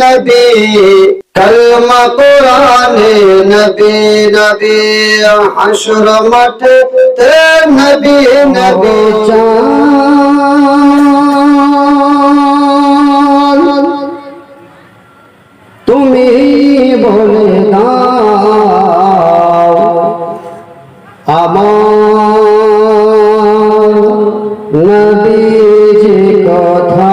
নবী, কলমা কোরআনে নবী নবী হাসর মাঠে তে নবী নবী চান তুমি বলে আমার নবীজি কথা।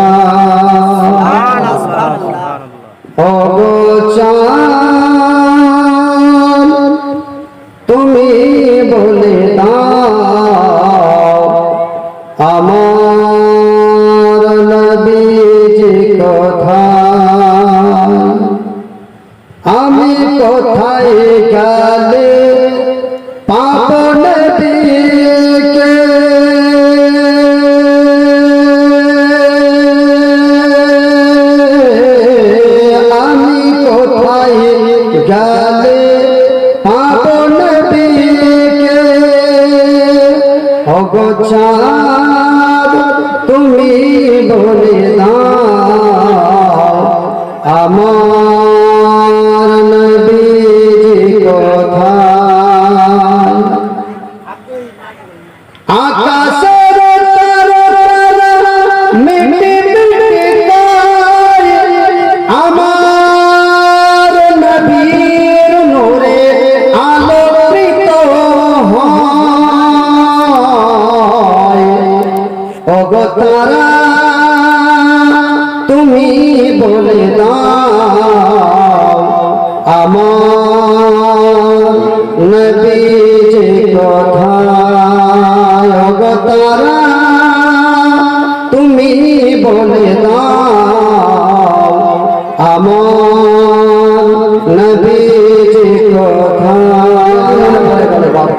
নবীজি কথা? আমি কোথায় গেলে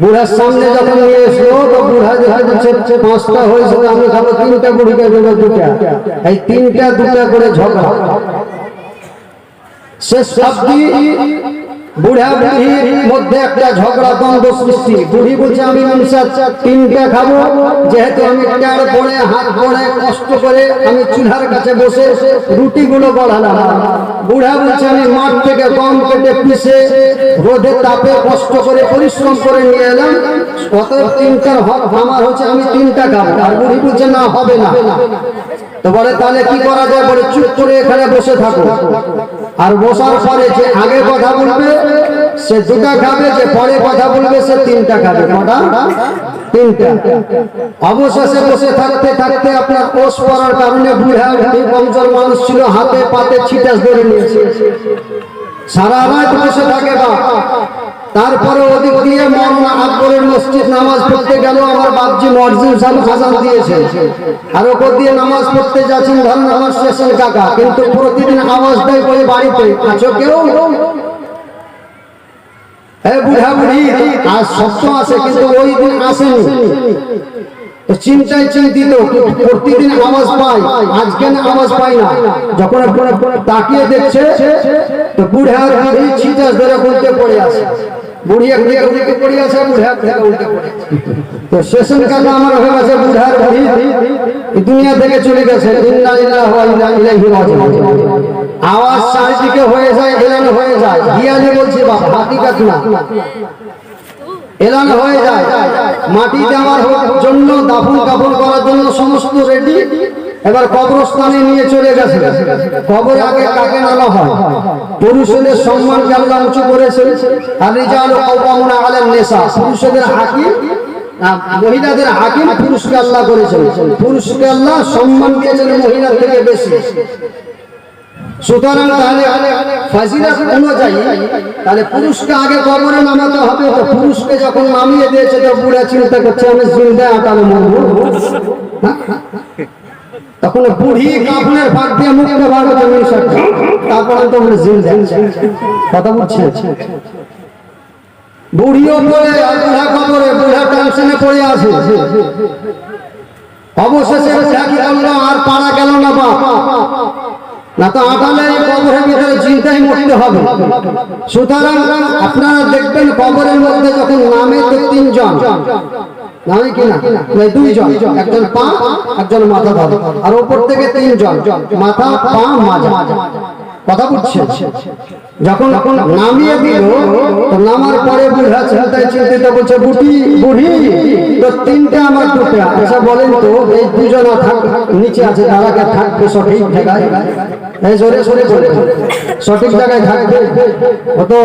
বুড়ার সামনে যখন নিয়ে এসলো, তো বুড়া দেখা যাচ্ছে পাঁচটা হয়েছে তো আমি খাব তিনটা বুড়িকে দেবো দুটা। এই তিনটা দুটা করে ঝগড়া। সে সবজি বুড়া বুড়ির মধ্যে একটা ঝগড়া দ্বন্দ্ব সৃষ্টি। বুড়ি বলছে, আমি অনুসার তিনটা খাব। যেহেতু আমি টার পড়ে হাত পড়ে কষ্ট করে আমি চুলার কাছে বসে রুটিগুলো গড়ালাম। বুড়া বলছে, আমি মাঠ থেকে গম কেটে পিষে রোদে তাপে কষ্ট করে পরিশ্রম করে নিয়ে এলাম। কত তিনটার হক আমার হচ্ছে, আমি তিনটা খাব। আর বুড়ি বলছে, না, হবে না। তো বলে, তাহলে কি করা যায়? বলে, চুপ করে এখানে বসে থাকো। আর বসার পরে যে আগে কথা বলবে, সে দুটা খাবে, যে পরে কথা বলবে, সে তিনটা খাবে। কটা? তিনটা। অবশেষে বসে থাকতে থাকতে আপনার কোষ পড়ার কারণে বুড়া কমজোর মানুষ ছিল, হাতে পাতে ছিটাস ধরে নিয়েছে। সারা রাত বসে থাকে বাপ। তারপরে ওদিক দিয়ে মরনা আকবরের মসজিদ নামাজ পড়তে গেল, আমার বাপজি মর্জিন সাহেব হাসান দিয়েছে। আর ওপর দিয়ে নামাজ পড়তে যাচ্ছেন ধরেন আমার স্টেশন কাকা, কিন্তু প্রতিদিন আওয়াজ দেয় করে বাড়িতে আছো কেউ? হ্যাঁ বুড়া তাকিয়ে দেখছে, তো বুড়া ছিটাস ধরে উল্টে পড়ে আছে। বুড়ি একদিকে উল্টে পড়ে আছে বুড়া থেকে উল্টে তো শেষন কাল আমার দুনিয়া থেকে চলে গেছে। আওয়াজ হয়ে যায় হয়ে যায়। না। হয়ে যায়। জন্য দাফন কাফন করার জন্য সমস্ত রেডি এবার কবরস্থানে নিয়ে চলে গেছে। কবর আগে কাকে নামা হয়? পুরুষদের সম্মানকে আল্লাহ উঁচু করেছে আর রিজাল কওয়ামুনা আলান নেশা পুরুষদের হাকিম মহিলাদের হাকিম পুরুষকে আল্লাহ করেছেন। পুরুষকে আল্লাহ সম্মান দিয়েছেন মহিলার থেকে বেশি। সুতরাং তাহলে ফাজিলাত অনুযায়ী, তাহলে পুরুষকে আগে কবরে নামাতে হবে তো পুরুষকে যখন নামিয়ে দিয়েছে তো বুড়া চিন্তা করছে, আমি জিন্দা আটানো মরবো। হ্যাঁ? তখন বুড়ি কাপড়ের ফাঁক দিয়ে মুখে মিশাক তারপরে তো জিন্দা কথা বুঝছে বুড়িও পড়ে বুড়া কবরে, বুড়া টেনশনে পড়ে আছে। অবশেষে আর পারা গেল না বাপ। না তো আটালে কবরের ভিতরে চিন্তাই মরতে হবে। সুতরাং আপনারা দেখবেন কবরের মধ্যে যখন নামে তো তিনজন। কি না দুইজন, একজন পা, একজন মাথা ধরে। আর উপর থেকে মাথা, পা কথা যখন নামিয়ে দিল নামার পরে ছেলেটাই চিন্তিত বলছে, বুড়ি বুড়ি, তো তিনটে আমার আচ্ছা বলেন তো, এই দুজনা থাক, নিচে আছে তারাকে থাকবে সঠিক জায়গায়? এই জোরে সরে বলে। সঠিক জায়গায় থাকবে? তো,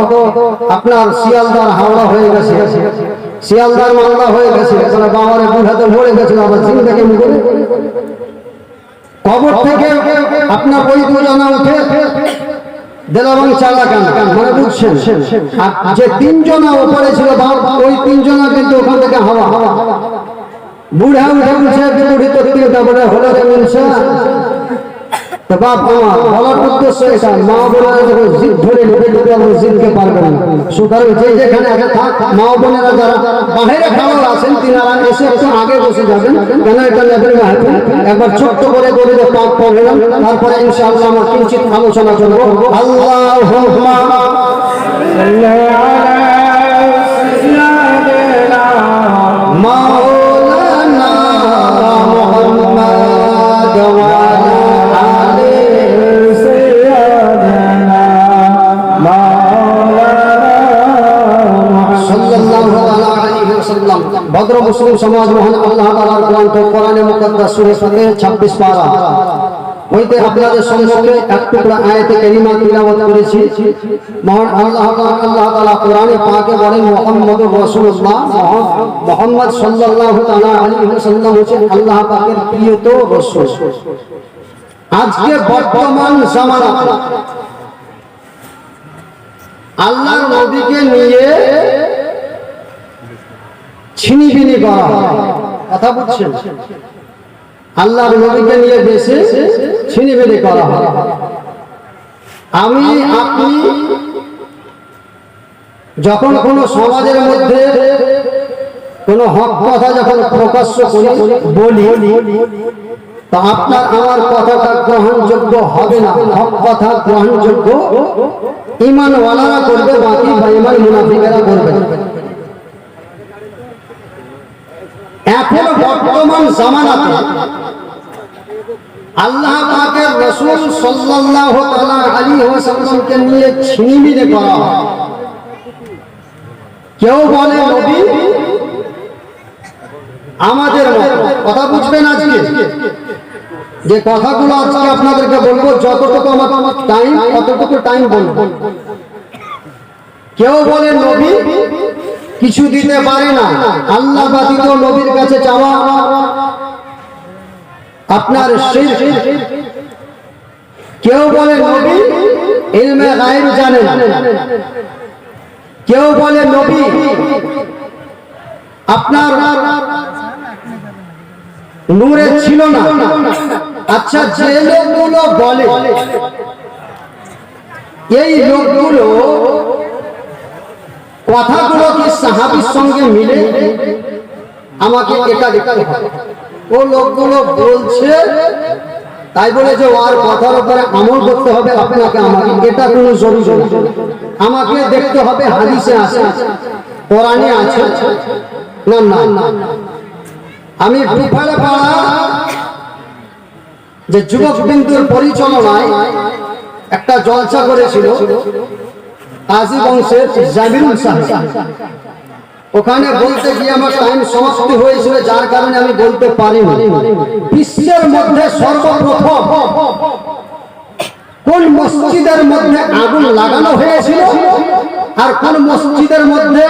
আপনার শিয়ালদার হাওড়া হয়ে গেছে। শিয়ালদার মালদা হয়ে গেছে এখন বাবারে বুড়াতে ভরে গেছে আবার চিন্তা কেমন করে কবর থেকে আপনার ওই দুজনা উঠে দেলাবং চালা কেন মানে বুঝছেন? আর যে তিনজনা ওপরে ছিল, বাপ, ওই তিনজনা কিন্তু ওখান থেকে হাওয়া। হাওয়া বুড়া উঠে উঠে বুড়ি তো তিনটা বলে হলো তো বাপ, আমার বলার উদ্দেশ্য এটা মা বোনেরা যখন জিদ ধরে নেবে কিন্তু আমরা জিদকে পারবেন না। সুতরাং যে যেখানে আগে থাক, মা বোনেরা যারা বাইরে খাবার আছেন, তিনারা এসে একটু আগে বসে যাবেন। কেন এটা নেবেন না একবার ছোট্ট করে করে যে পাক পড়লাম তারপরে ইনশাআল্লাহ আমরা কিঞ্চিত আলোচনা করব। আল্লাহ ভদ্র মুসলিম সমাজ মহান আল্লাহ তাআলার গ্রন্থ কোরআনে মুকদ্দাস সূরা ফাতিহ 26 পারা। হইতে আপনাদের সম্মুখে এক টুকরা আয়াতে কারিমা তিলাওয়াত করেছি। মহান আল্লাহ আল্লাহ তাআলা কোরআনে পাকে বলেন, মুহাম্মদুর রাসূলুল্লাহ। মুহাম্মদ সাল্লাল্লাহু তাআলা আলাইহি ওয়াসাল্লাম হচ্ছে আল্লাহ পাকের প্রিয়ত রাসূল। আজকে বর্তমান জামানা আল্লাহর নবীকে নিয়ে ছিনিবিনি করা। কথা বুঝছেন? আল্লাহর নবীকে নিয়ে বেশি ছিনিবিনি করা হয়। আমি, আপনি যখন কোন সমাজের মধ্যে কোন হক কথা যখন প্রকাশ্য করি, বলি, তা আপনার আমার কথাটা গ্রহণযোগ্য হবে না। হক কথা গ্রহণযোগ্য ইমানওয়ালারা করবে, বাকি বেঈমান মুনাফিকেরা করবে এখন বর্তমান জামানাতে আল্লাহ পাকের রাসূল সাল্লাল্লাহু তাআলা ওয়াসাল্লামকে নিয়ে ছিনিমিনি করা কেউ বলে আমাদের কথা বুঝবেন আজকে? যে কথাগুলো আজকে আপনাদেরকে বলব, যতটুকু আমার টাইম ততটুকু টাইম বলব। কেউ বলে, নবী কিছু দিতে পারে না। আল্লাহ ব্যতীত নবীর কাছে চাওয়া আপনার কেউ বলে নবী, ইলমে গায়ব জানে কেউ বলে নবী, আপনার নূরে ছিল না। আচ্ছা যে লোকগুলো বলে, এই লোকগুলো কথাগুলো কি সাহাবির সঙ্গে মিলে? আমাকে এটা দেখতে হবে। ও লোকগুলো বলছে, তাই বলে যে ওর কথার উপরে আমল করতে হবে, আপনাকে আমাকে এটা কোনো জরুরি আমাকে দেখতে হবে হাদিসে আছে, কোরআনে আছে, না না আমি বিফলে পাড়া যে যুবক বিন্দুর পরিচালনায় একটা জলসা করেছিল। কাজী বংশের জাবিরুল সাহেব ওখানে বলতে গিয়ে আমার টাইম সমাপ্তি হয়েছিল, যার কারণে আমি বলতে পারিনি। বিশ্বের মধ্যে সর্বপ্রথম কোন মসজিদের মধ্যে আগুন লাগানো হয়েছিল আর কোন মসজিদের মধ্যে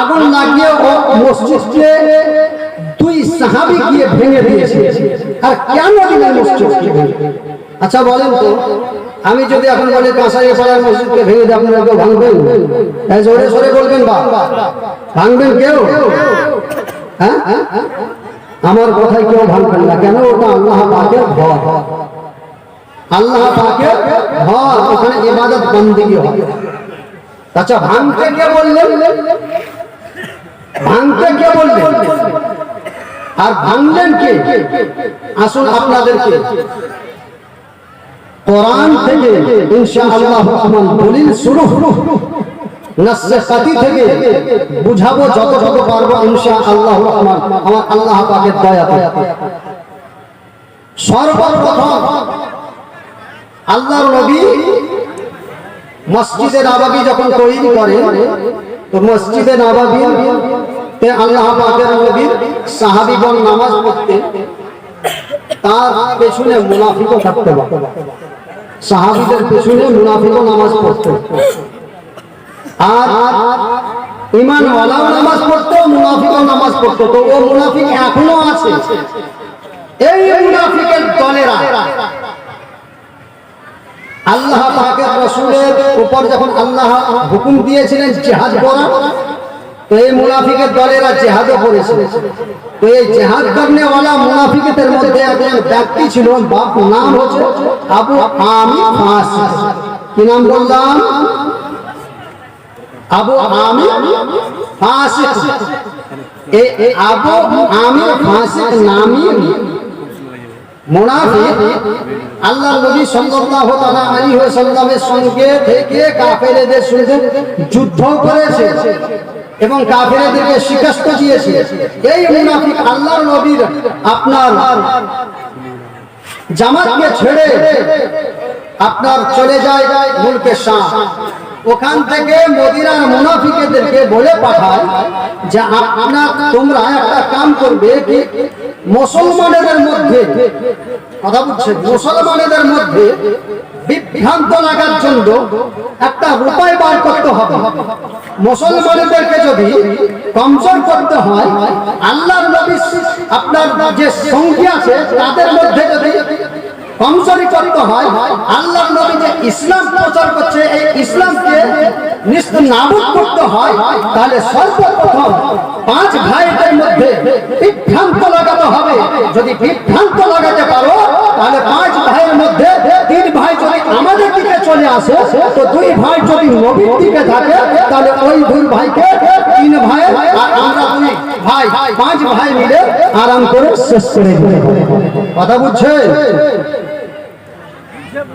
আগুন লাগিয়ে ও মসজিদকে দুই সাহাবি গিয়ে ভেঙে দিয়েছে। আর কেন ভেঙে? আচ্ছা বলেন তো। আমি যদি এখন বলি কাঁসাইয়া পাড়ার মসজিদকে ভেঙে দিই আপনারা কেউ ভাঙবেন জোরে সরে বলবেন বা ভাঙবেন কেউ? হ্যাঁ? আমার কথায় কেউ ভাঙবেন না। কেন? ওটা আল্লাহ পাকে ভর আল্লাহ পাকে ভর ওখানে ইবাদত বন্দিগি হয় আচ্ছা ভাঙতে কে বললেন? ভাঙতে কে বললেন? আর ভাঙলেন কে? আসুন আপনাদেরকে। কোরআন থেকে ইনশাআল্লাহ রহমান দলিল শুরু। থেকে বুঝাবো পারব ইনশাআল্লাহ রহমান আমার আল্লাহ পাকের সর্বপ্রথম আল্লাহর নবী যখন তৈরি করেন তো মসজিদে নবাবী তে আল্লাহ পাকের নবীর সাহাবীগণ নামাজ পড়তে তার পেছনে মুনাফিকও থাকতে পারে সাহাবীদের পেছনে মুনাফিকও নামাজ পড়তো। আর নামাজ পড়তো নামাজ পড়তো। তো ও মুনাফিক এখনও আছে। এই মুনাফিকের দলেরা আল্লাহ পাকের রসুলের উপর যখন আল্লাহ হুকুম দিয়েছিলেন জিহাদ করা তো এই মুনাফিকের দলেরা জেহাদও করেছে তো এই জেহাদ করনে ওয়ালা মুনাফিকদের মধ্যে একজন ব্যক্তি ছিল বাপ নাম হচ্ছে আবু আমি ফাঁসি। কি নাম বললাম? আবু আমি ফাঁসি। এই আবু আমি ফাঁসি নামই মুনাফিক। আল্লাহ নবী সাল্লাল্লাহু আলাইহি ওয়াসাল্লামের সঙ্গে থেকে কাফেরদের যুদ্ধ করেছে। এবং কাফেরদেরকে শিকস্ত দিয়েছে। এই মুনাফিক আল্লাহর নবীর আপনার জামাতকে ছেড়ে আপনার চলে যায় মুলকে শাহ। ওখান থেকে মদিনার মুনাফিকেদেরকে বলে পাঠায় যে আপনার তোমরা একটা কাম করবে কি? মুসলমানদের মধ্যে কথা বলছে, মুসলমানদের মধ্যে বিভ্রান্ত লাগার জন্য একটা উপায় বার করতে হবে। মুসলমানদেরকে যদি কমজোর করতে হয়, আল্লাহর নবী আপনার যে সঙ্গী আছে, তাদের মধ্যে যদি কমজোরি করতে হয় আল্লাহ নবী যে ইসলাম প্রচার করছে, এই ইসলামকে নাবুদ করতে হয়, তাহলে সর্বপ্রথম পাঁচ ভাইদের মধ্যে বিভ্রান্ত লাগাতে হবে। যদি বিভ্রান্ত লাগাতে পারো তাহলে পাঁচ ভাইয়ের মধ্যে তিন ভাই যদি আমাদের দিকে চলে আসে, তো দুই ভাই যদি নবীর দিকে থাকে, তাহলে ওই দুই ভাইকে তিন ভাই আর আমরা দুই ভাই, পাঁচ ভাই মিলে আরাম করে শেষ করে কথা বুঝছে?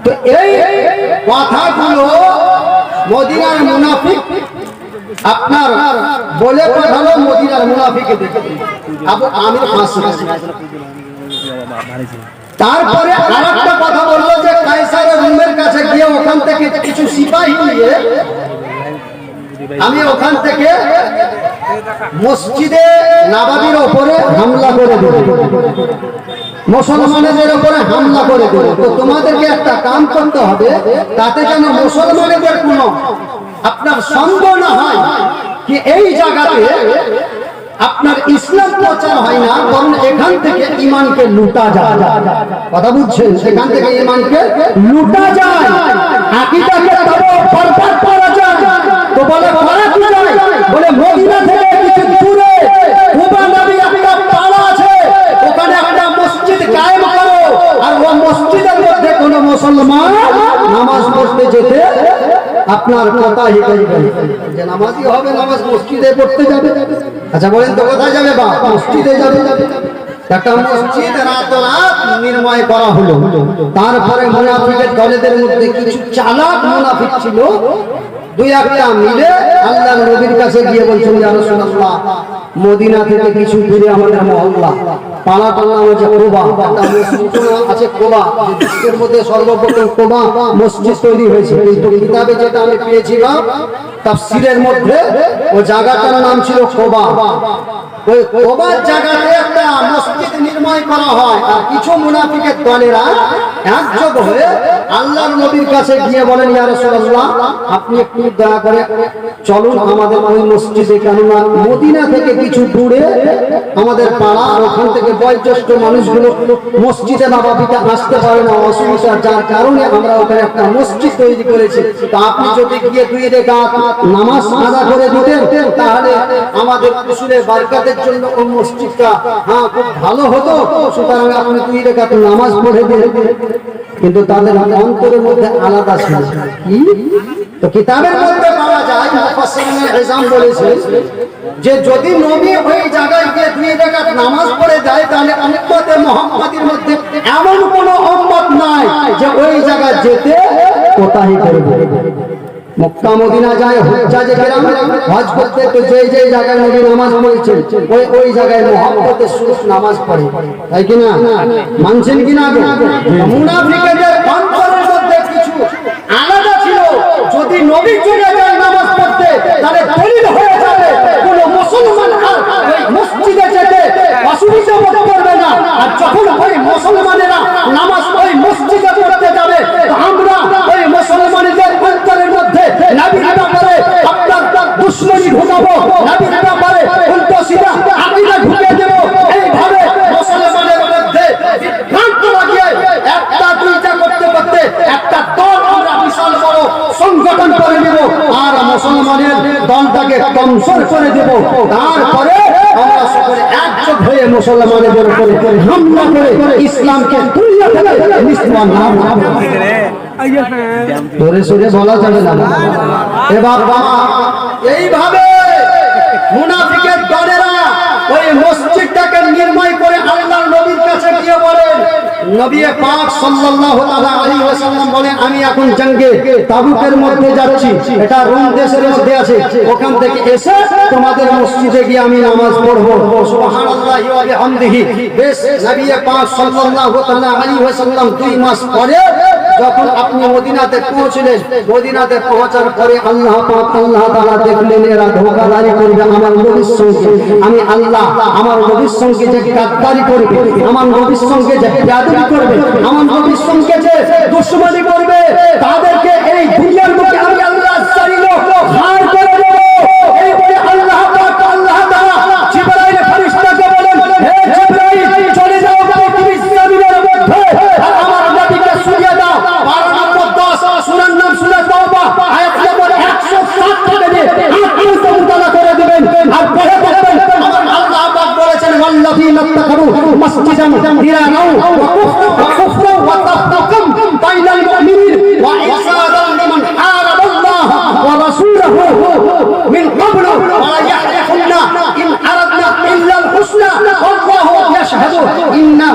তো এই কথাগুলো মদিনার মুনাফিক আপনার বলে পাঠালো, মদিনার মুনাফিকে দেখে। আবু আমির ফাঁসি তারপরে আরেকটা কথা বলল যে কাইসারের রুমের কাছে গিয়ে ওখান থেকে কিছু সিপাহী নিয়ে আমি ওখান থেকে মসজিদে নাবাবির ওপরে হামলা করে দেব। মুসলমানদের উপরে হামলা করে দেব। তো তোমাদেরকে একটা কাম করতে হবে, তাতে যেন মুসলমানদের কোনো আপনার সন্দেহ না হয় কি এই জায়গাতে আপনার ইসলাম প্রচার হয় না, বরং এখান থেকে ইমানকে লুটা যায়। কথা বুঝছেন? সেখান থেকে ইমানকে লুটা যায়। ওখানে একটা মসজিদ আর ও কোন যেতে আপনার কথা হিকাইবে যে নামাজি হবে, নামাজ মসজিদে পড়তে যাবে। আচ্ছা বলেন তো, কোথায় যাবে বা মসজিদে যাবে। একটা মসজিদ রাতরাত রাত নির্ময় করা হলো। তারপরে মুনাফিকের দলেদের মধ্যে কিছু চালাক মুনাফিক ছিল। দুই একটা মিলে আল্লাহ নবীর কাছে গিয়ে বলছেন, ইয়া রাসূলুল্লাহ মদিনা থেকে কিছু দূরে আমাদের মহল্লা পালাটার কোবা আছে কোবা। মধ্যে সর্বপ্রথম কোবা মসজিদ তৈরি হয়েছে। কিন্তু কিতাবে যেটা আমি পেয়েছিলাম, তাফসীরের মধ্যে ও জায়গাটার নাম ছিল কোবা। ওই কোবার জায়গাতে একটা মসজিদ নির্মাণ করা হয়। আর কিছু মুনাফিকের দলেরা একযোগ হয়ে আল্লাহর নবীর কাছে গিয়ে বলেন, ইয়া রাসূলুল্লাহ, আপনি একটু দয়া করে চলুন আমাদের ওই মসজিদে, কেননা মদিনা থেকে কিছু দূরে আমাদের পাড়া ওখান থেকে বয়োজ্যেষ্ঠ মানুষগুলো মসজিদে নবাবিতে আসতে পারে না, অসুবিধা। যার কারণে আমরা ওখানে একটা মসজিদ তৈরি করেছি। তা আপনি যদি গিয়ে দুই রেখা নামাজ আদা করে দিতেন, তাহলে আমাদের কুসুরের বারকাতের জন্য ওই মসজিদটা হ্যাঁ খুব ভালো হতো। সুতরাং আপনি দুই রেখা নামাজ পড়ে দিন কিন্তু তাদের অন্তরের মধ্যে আলাদা ছিল। তো কিতাবের মধ্যে পাওয়া যায় মুফাসসিরিনে বলেছে যে যদি নবী ওই জায়গায় গিয়ে দুই রাকাত নামাজ পড়ে যায়, তাহলে উম্মতে মুহাম্মাদের মধ্যে এমন কোন উম্মত নাই যে ওই জায়গায় যেতে কোতাহি করবে। মক্কা মদিনা যায় হজ্জাজে গেলাম, হজ করতে তো যে যে জায়গায় নবী নামাজ পড়েছে ওই ওই জায়গায় মোহাম্মদের সুরুষ নামাজ পড়ে। তাই কি না? মানছেন কি না মুনাফিকদের অন্তরের মধ্যে কিছু আলাদা ছিল। যদি নবী চলে যায় নামাজ পড়তে তাহলে দলিল হয়ে যাবে কোন মুসলমান আর ওই মসজিদে যেতে অসুবিধা বোধ করবে না আর যখন ওই মুসলমানেরা নামাজ ওই মসজিদে পড়তে যাবে তো আমরা ওই মুসলমানদের অন্তরের মধ্যে নবীর ব্যাপারে আপনার দুশ্মনী ঢুকাবো নবীর ব্যাপারে উল্টো সিধা আকিদা ঢুকে দেব এইভাবে মুসলমানের মধ্যে বিভ্রান্ত লাগিয়ে একটা দুইটা করতে করতে একটা দল আমরা বিশাল বড় সংগঠন করে দেব আর মুসলমানের দলটাকে কমসর করে দেব। তারপরে আমরা সকলে একজোট হয়ে মুসলমানের উপরে হামলা করে ইসলামকে তুলিয়ে ফেলে ধরে সরে বলা যাবে না। এবার বাবা, এইভাবে মুনাফিকের দলেরা ওই মসজিদটাকে নির্ময় করে আল্লাহর নবীর কাছে গিয়ে বলেন নবী পাক সাল্লাল্লাহু আলাইহি ওয়াসাল্লাম আমি এখন জঙ্গে তাবুকের মধ্যে যাচ্ছি। এটা রোম দেশের মধ্যে আছে। ওখান থেকে এসে তোমাদের মসজিদে গিয়ে আমি নামাজ পড়ব। সুবহানাল্লাহি ওয়া বিহামদিহি। বেশ, নবী পাক সাল্লাল্লাহু আলাইহি ওয়াসাল্লাম দুই মাস পরে যখন আপনি মদিনাতে পৌঁছলেন, মদিনাতে পৌঁছার পরে আল্লাহ পাক আল্লাহ তাআলা দেখলেন, এরা ধোঁকাদারি করবে আমার নবীর সঙ্গে। আমি আল্লাহ আমার নবীর সঙ্গে যে গাদ্দারি করবে, আমার নবীর সঙ্গে যে বেয়াদবি করবে, আমার নবীর সঙ্গে যে দুশ্মনী করবে, তাদেরকে এই দুনিয়ার মধ্যে আমি আল্লাহ জানি হার করে দেব এই বলে আল্লাহ পাক আল্লাহ তাআলা জিবরাইল ফেরেশতাকে বলেন হে জিবরাইল চলে যাও পৃথিবীর জমিনের মধ্যে আর আমার নবীকে শুনিয়ে দাও বারো নম্বর দশ সুরার নাম সুরা তওবা আয়াত নম্বর একশো সাত থেকে নিয়ে আপনি মুতালা করে দিবেন আর পরে বলবেন আমার আল্লাহ পাক বলেছেন, ওয়াল্লাযী লাতাকারু মাসজিদান দিরানাও ওয়া কুফরা ওয়া কুফরা ওয়া তাফরাকাম বাইনাল মুমিনিন ওয়া ইসাদান লিমান হারাবাল্লাহ ওয়া রাসূলাহু মিন ক্বাবলু ওয়া ইয়াহলিফুন্না ইন আরাদনা ইল্লা আল হুসনা ওয়াল্লাহু ইয়াশহাদু ইন্নাহুম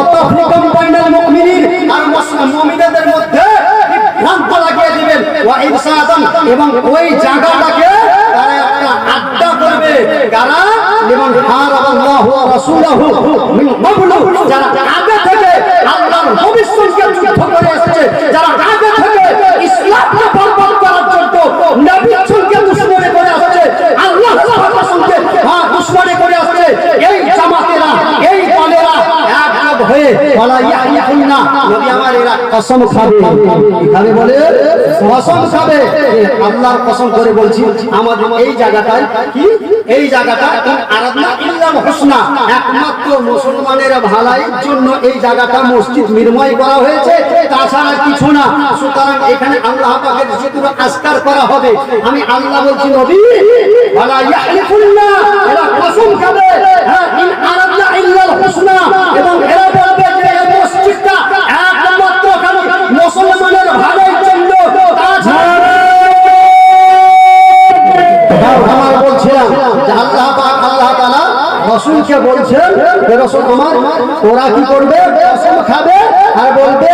ওয়াতাফরিকাম বাইনাল মুমিনিন আর মুমিনদের এবং ওই জায়গাটাকে যারা আগে থেকে আল্লাহর এসেছে, যারা আগে থেকে ইসলামকে বরবাদ করার জন্য সঙ্গে দুশমনি করে আসছে আল্লাহ তাআলার সঙ্গে হ্যাঁ দুশমনি করে আসছে এই জামাতেরা এই দলেরা এক আরাধনা তাছাড়া কিছু না। সুতরাং এখানে আল্লাহ আস্কার করা হবে। আমি আল্লাহ বলছি, নবী হ্যাঁ ইল্লাল হুসনা। এবং রসুলকে বলছেন রসুল ওরা কি করবে? খাবে আর বলবে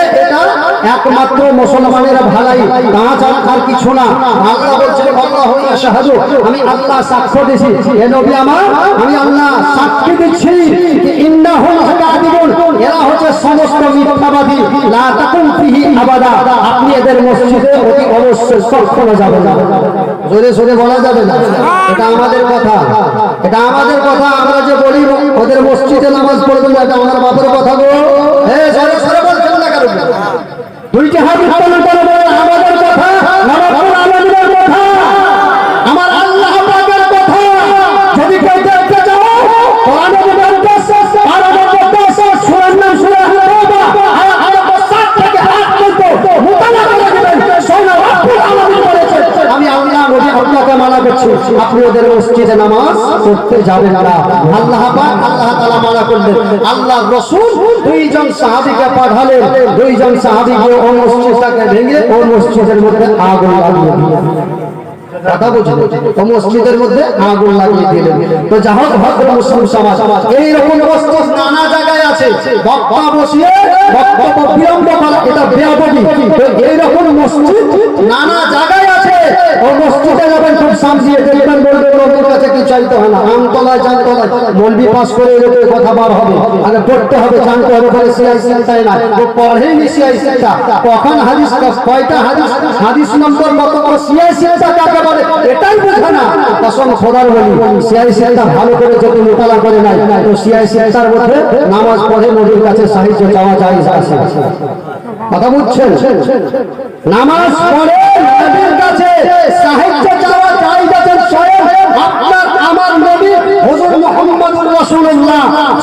একমাত্র মুসলমানের ভালাই তাছাড়া আর কিছু না। আল্লাহ বলছেন, আল্লাহ হইয়া শাহাদু, আমি আল্লাহ সাক্ষ্য দিছি। হে নবী আমার, আমি আল্লাহ সাক্ষী দিচ্ছি যে ইন্নাহুম কাদিবুন এরা হচ্ছে সমস্ত মিথ্যাবাদী। লা তাকুন ফিহি আবাদা, আপনি এদের মসজিদে অতি অবশ্যই কখনো যাবেন না। জোরে সোরে বলা যাবে না। এটা আমাদের কথা। এটা আমাদের কথা। আমরা যে বলি, ওদের মসজিদে নামাজ পড়বেন না, এটা আমার বাপের কথা গো। হ্যাঁ জোরে সোরে বলছেন না কারণ দুইটা হাত উত্তোলন করে আপনি ওদের মসজিদে নামাজ পড়তে যাবেন না। আল্লাহ পাক, আল্লাহ তাআলা মানা করলেন আল্লাহ রাসূল দুইজন সাহাবীকে পাঠালেন, দুইজন সাহাবী ও মসজিদটাকে ভেঙে ও মসজিদের মধ্যে আগুন লাগিয়ে দিলেন। কথা মসজিদের মধ্যে আগুন লাগিয়ে দিলেন তো যা হোক ভদ্র মুসলিম সমাজ, এইরকম বস্তু নানা জায়গায় আছে। বক্তা বসিয়ে বক্তব্য বিলম্ব করা, এটা বেয়াদবি। তো এইরকম মসজিদ নানা জায়গায় আছে। পড়তে হবে পড়েনি কখন হাদিস, কয়টা হাদিস? হাদিস নম্বর কত বড় সিআই বলে এটাই বোঝে না। কসম খোদার বলি সিআই সিলটা ভালো করে যদি মোতালা করে নাই তো সিআই সিলটার মধ্যে নামাজ পড়ে নবীর কাছে সাহায্য চাওয়া যায় কথা বুঝছেন? নামাজ পড়ে নবীর কাছে সাহায্য চাওয়া যায় যাচ্ছেন স্বয়ং আপনার আমার নবী হুজুর মুহাম্মদুর রাসূলুল্লাহ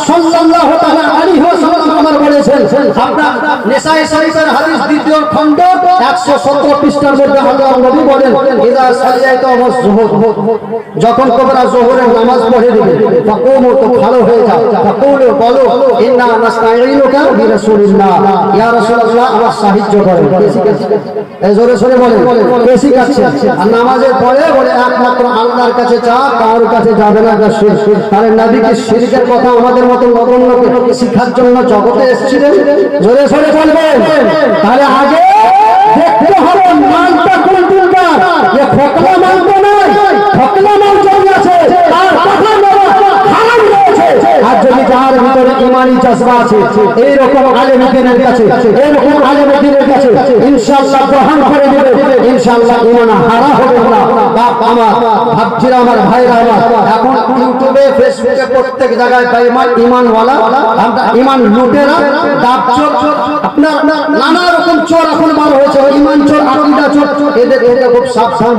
সাল্লাল্লাহু তাআলা আলাইহি ওয়াসাল্লাম আমার বলেছেন, আপনার নিসাই শরীফের হাদিস দ্বিতীয় খণ্ড 117 পৃষ্ঠার মধ্যে আল্লাহর নবী বলেন, ইদা সাল্লাইতু যুহর। যখন তোমরা যোহরের নামাজ পড়ে দিবে, ফাকুমু তো ভালো হয়ে যাও। ফাকুলু বলো, ইন্না নাস্তাঈনুকা বিরাসূলিল্লাহ। ইয়া রাসূলুল্লাহ, আমার সাহায্য করো। এই জোরে সরে বলেন কে শিখাচ্ছে আর নামাজের পরে বলে, একমাত্র আল্লাহর কাছে চা কারোর কাছে যাবে না তাহলে নাবিকে শিরিকের কথা আমাদের মতো নগণ্যকে শিখার জন্য জগতে এসেছিলেন? জোরে সরে বলবেন। তাহলে আগে দেখতে হবে মানটা কোন দিনকার। ফকলা মান তো নয় ফকলা মান চলে আছে আর কথা নেওয়া হারাম রয়েছে আর যদি যার ভিতরে ইমানি জজবা আছে। এইরকম আলেমদের কাছে এরকম আলেমদের কাছে ইনশাআল্লাহ গ্রহণ করে দেবে ইনশাআল্লাহ ইমান হারা হবে না। বাপ, আমার, ভাবছিলাম আমার ভাইরা আমার। এখন ইউটিউবে, ফেসবুকে প্রত্যেক জায়গায় পাই ইমান আমরা ইমান লুটেরা, ডাব চোর, আপনার নানা রকম চোর এখন বার হয়েছে। ইমান চোর, আকিদা চোর, এদের এদের খুব সাবধান